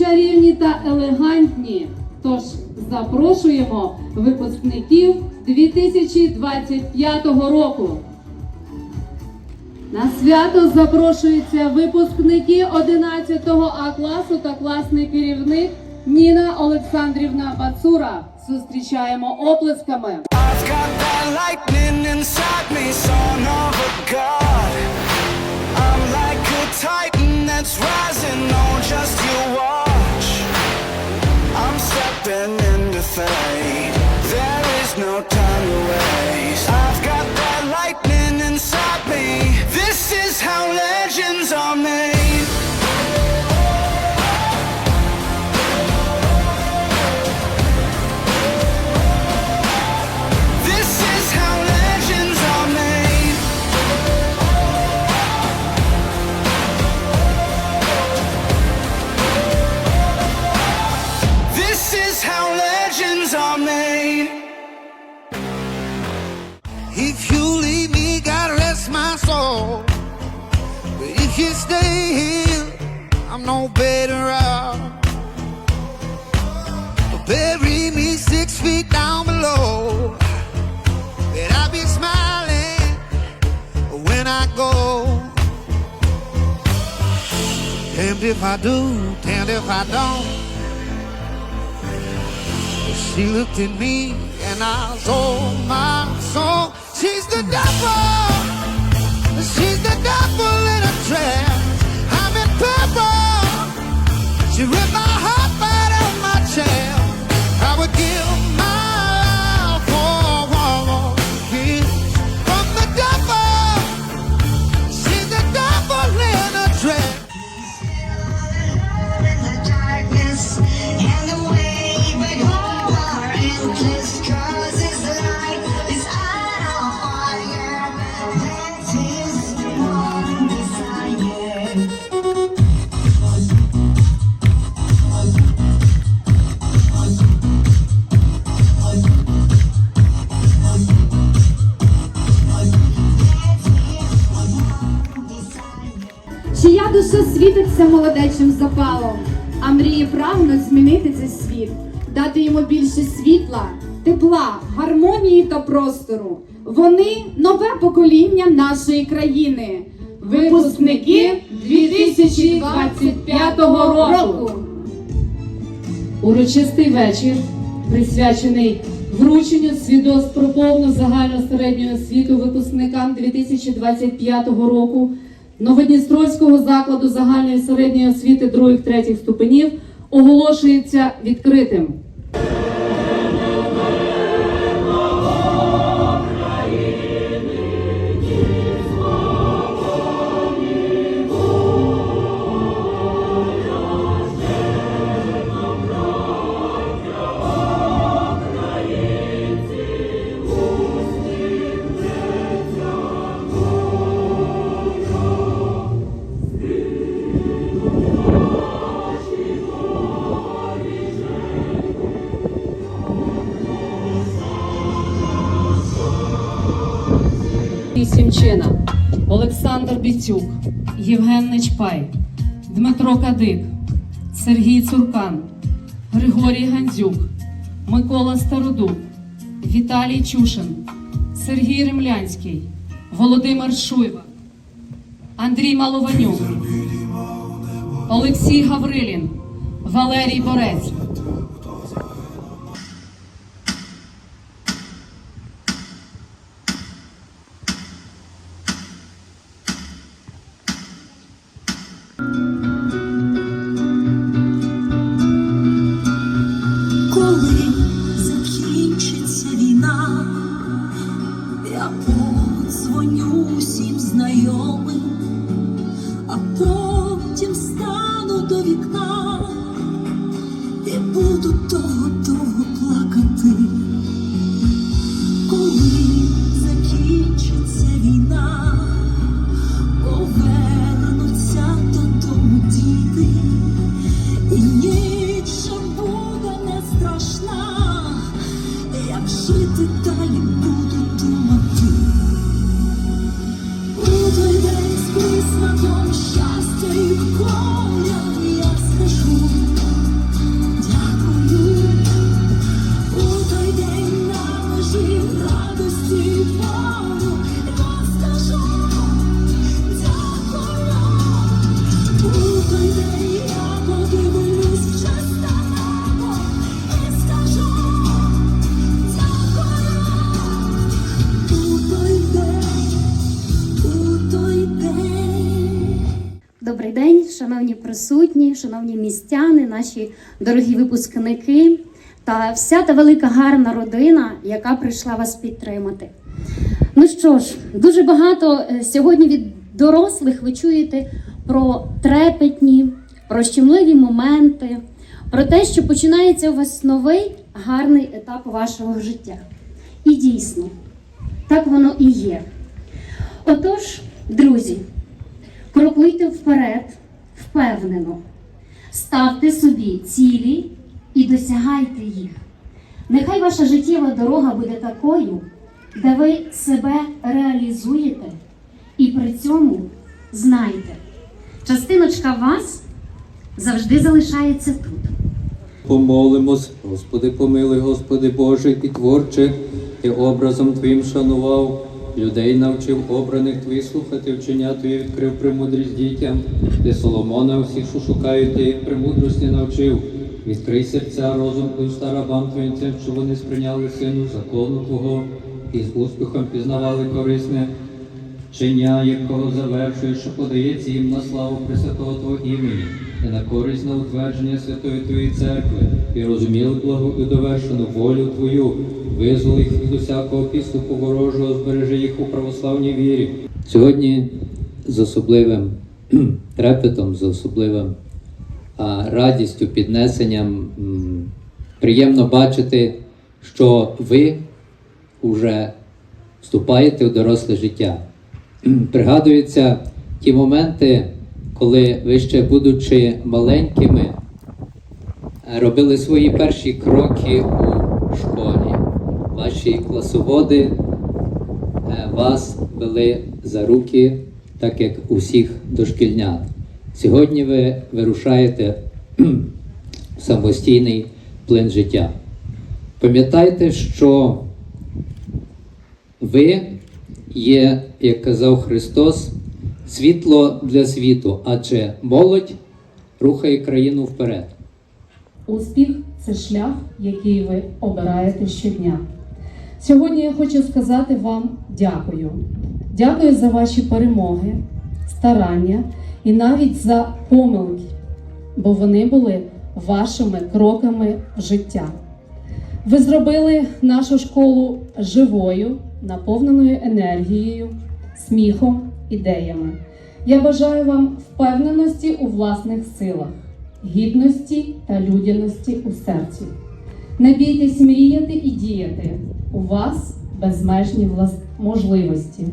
чарівні та елегантні. Тож запрошуємо випускників 2025 року. На свято запрошуються випускники 11 А класу та класний керівник Ніна Олександрівна Бацура. Зустрічаємо оплесками. Titan that's rising, stepping into fate. There is no time to waste. I'm no better off. Bury me six feet down below. And I'll be smiling when I go. Damned if I do, damned if I don't. She looked at me and I sold my soul. She's the devil. She's the devil in a dress. to remind світиться запалом, а мрії прагнуть змінити цей світ, дати йому більше світла, тепла, гармонії та простору. Вони нове покоління нашої країни, випускники 2025 року. Урочистий вечір, присвячений врученню свідоцтв про повну загальну середню освіту випускникам 2025 року Новодністровського закладу загальної середньої освіти других-третіх ступенів оголошується відкритим. Олександр Євген Нечпай, Дмитро Кадик, Сергій Цуркан, Григорій Гандзюк, Микола Стародуб, Віталій Чушин, Сергій Ремлянський, Володимир Шуйва, Андрій Малованюк, Олексій Гаврилін, Валерій Борець. Всім знайомим, шановні містяни, наші дорогі випускники та вся та велика гарна родина, яка прийшла вас підтримати. Ну що ж, дуже багато е, сьогодні від дорослих ви чуєте про трепетні, про щемливі моменти, про те, що починається у вас новий гарний етап вашого життя. І дійсно, так воно і є. Отож, друзі, крокуйте вперед, впевнено, ставте собі цілі і досягайте їх. Нехай ваша життєва дорога буде такою, де ви себе реалізуєте і при цьому знайте, частиночка вас завжди залишається тут. Помолимось, Господи, помилуй, Господи Боже, і творче, Ти образом Твоїм шанував, людей навчив обраних Твоїх слухати, вчення Твої відкрив премудрість дітям, Ти Соломона всіх, що шукають Ти, премудрості навчив. Відкрий серця, розум і уста рабам Твоїм щоб що вони сприйняли сину закону Твого. І з успіхом пізнавали корисне Чиня, якого завершує, що подається їм на славу Пресвятого Твого імені, і на користь на утвердження Святої Твоєї церкви, і розуміли благу і довершену волю Твою, визволи їх від усякого підступу ворожого, збережи їх у православній вірі. Сьогодні з особливим трепетом, з особливим радістю, піднесенням приємно бачити, що ви вже вступаєте в доросле життя. Пригадуються ті моменти, коли ви ще, будучи маленькими, робили свої перші кроки у школі. Ваші класоводи е, вас вели за руки, так як усіх дошкільнят. Сьогодні ви вирушаєте в самостійний плин життя. Пам'ятайте, що ви є, як казав Христос, світло для світу, адже молодь рухає країну вперед. Успіх це шлях, який ви обираєте щодня. Сьогодні я хочу сказати вам дякую. Дякую за ваші перемоги, старання і навіть за помилки, бо вони були вашими кроками в життя. Ви зробили нашу школу живою, наповненою енергією, сміхом, ідеями. Я бажаю вам впевненості у власних силах, гідності та людяності у серці. Не бійтесь мріяти і діяти. У вас безмежні можливості.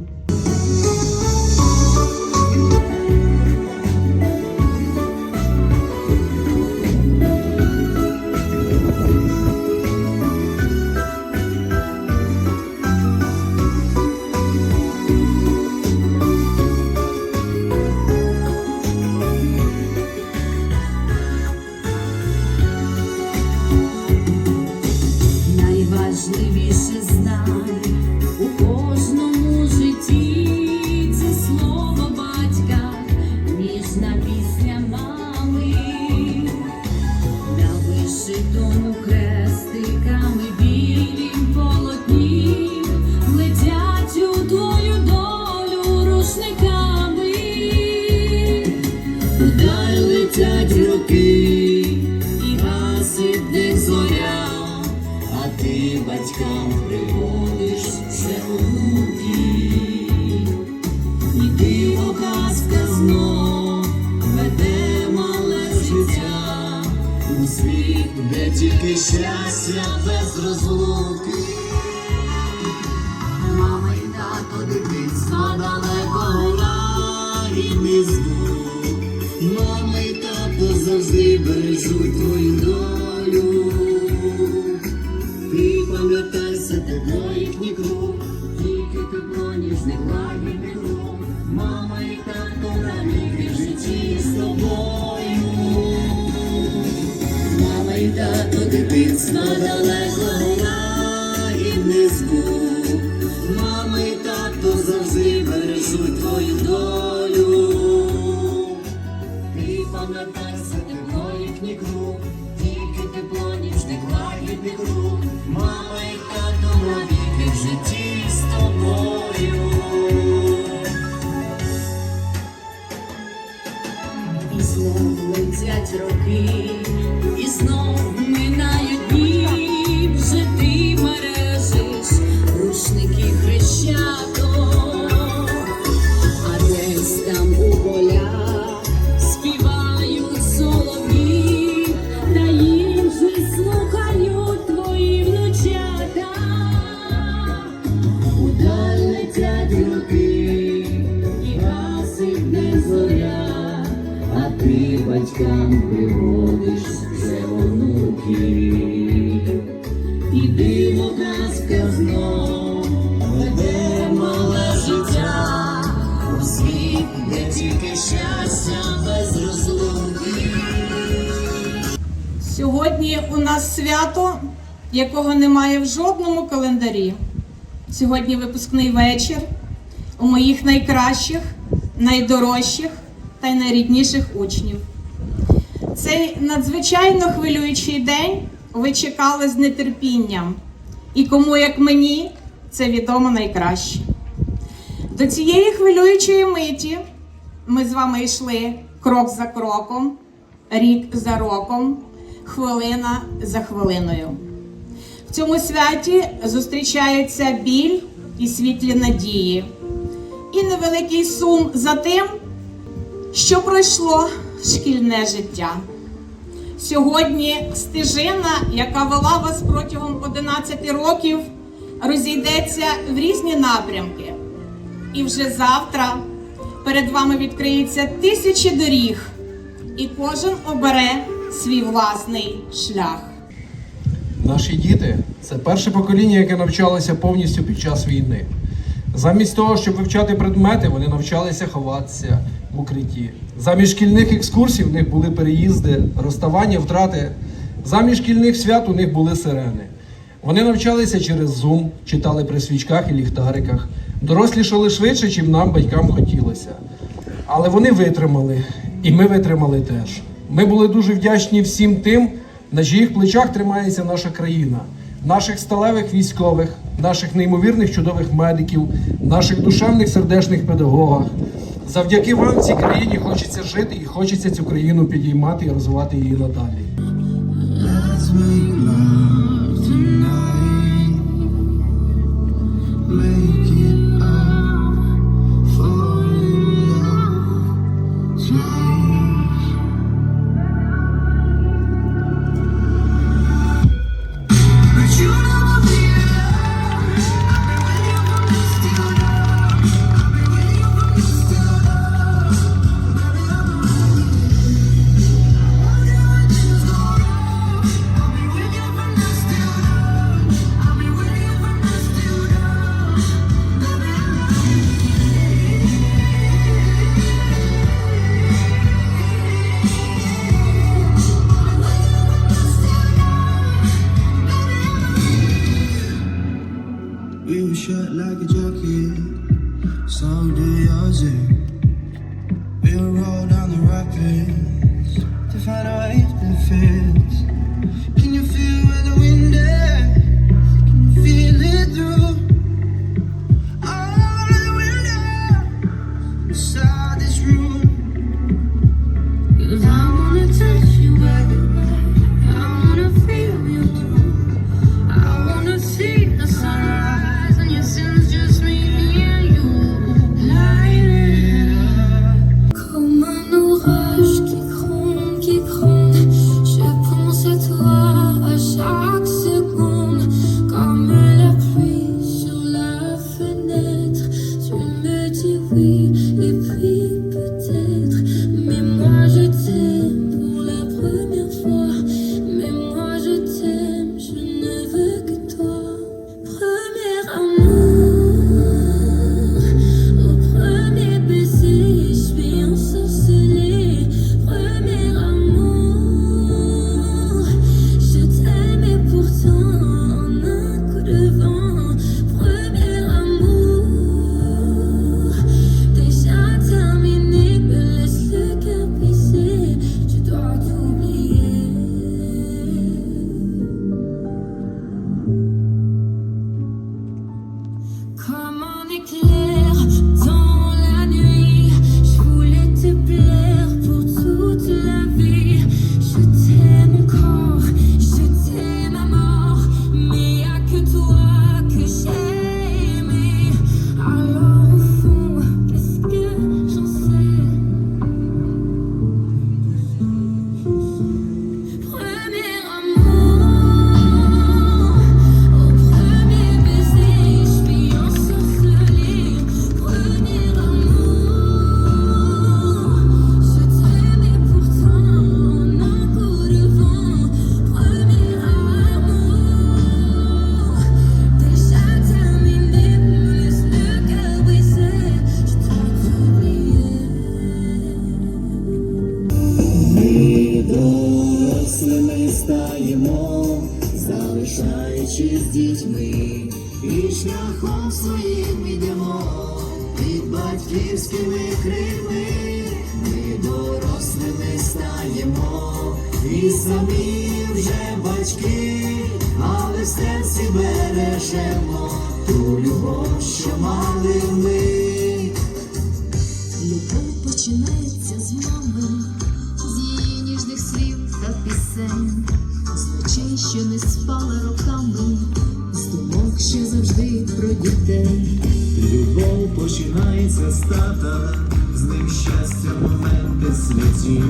Ти батькам приводиш все руки, І диво казка знов веде мале життя у світ, де тільки щастя без розлуки. smile. У нас свято, якого немає в жодному календарі. Сьогодні випускний вечір у моїх найкращих, найдорожчих та найрідніших учнів. Цей надзвичайно хвилюючий день ви чекали з нетерпінням. І кому, як мені, це відомо найкраще. До цієї хвилюючої миті ми з вами йшли крок за кроком, рік за роком, хвилина за хвилиною. В цьому святі зустрічаються біль і світлі надії, і невеликий сум за тим, що пройшло шкільне життя. Сьогодні стежина, яка вела вас протягом 11 років, розійдеться в різні напрямки. І вже завтра перед вами відкриються тисячі доріг, і кожен обере свій власний шлях. Наші діти це перше покоління, яке навчалося повністю під час війни. Замість того, щоб вивчати предмети, вони навчалися ховатися в укритті. Замість шкільних екскурсій в них були переїзди, розставання, втрати. Замість шкільних свят у них були сирени. Вони навчалися через Zoom, читали при свічках і ліхтариках. Дорослішали швидше, чим нам, батькам, хотілося. Але вони витримали, і ми витримали теж. Ми були дуже вдячні всім тим, на чиїх плечах тримається наша країна, наших сталевих військових, наших неймовірних чудових медиків, наших душевних сердечних педагогах. Завдяки вам цій країні хочеться жити і хочеться цю країну підіймати і розвивати її надалі. Бережемо ту любов, що мали ми. Любов починається з мами, з її ніжних слів та пісень, з ночей, що не спала роками, з думок, що завжди про дітей. Любов починається з тата, з ним щастя, моменти святі,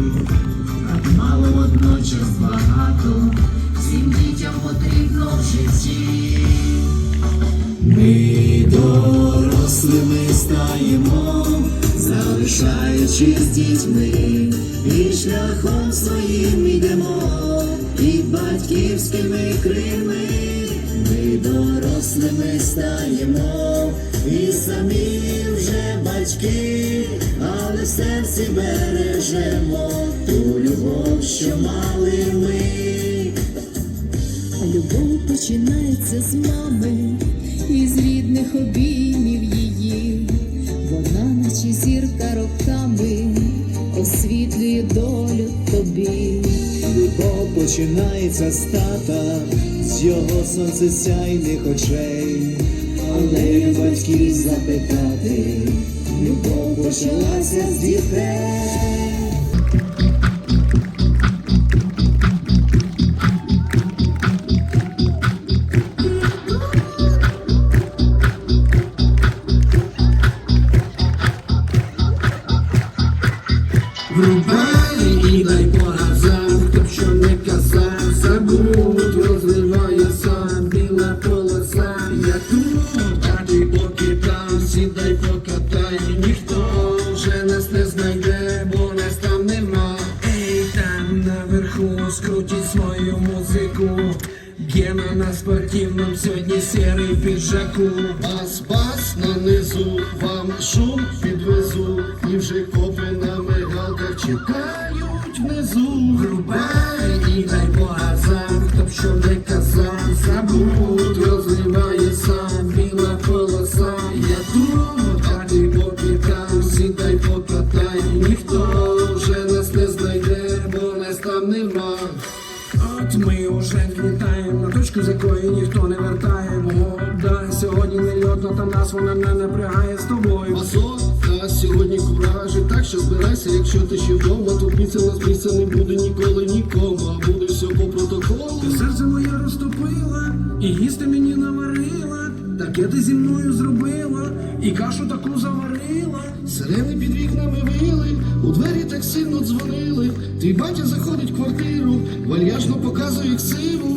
так мало водночас багато, всім дітям потрібно в житті. Залишаючись дітьми, і шляхом своїм йдемо, під батьківськими крилами, ми дорослими стаємо, і самі вже батьки, але в серці бережемо ту любов, що мали ми. Любов починається з мами і з рідних обіймів долю тобі. Любов починається стата з його сонцесяйних очей, але батьків запитати, любов почалася з дітей. На нам сьогодні серий піджаку. Бас-бас нанизу, вам шум підвезу, і вже копи на мигалках чекають внизу. Врубай і дай по газам, хто б що не казав, забудь, сам, біла полоса. Я з якої ніхто не вертає. О, да, сьогодні нельотно, та нас вона не напрягає з тобою. Басо, та сьогодні куражі, так що збирайся, якщо ти ще вдома, тут місця нас місця не буде ніколи нікому, а буде все по протоколу. Ти серце моє розтопила, і їсти мені наварила. Таке ти зі мною зробила, і кашу таку заварила. Сирени під вікнами вили, у двері так сильно дзвонили. Твій батя заходить в квартиру, вальяжно показує ксиву.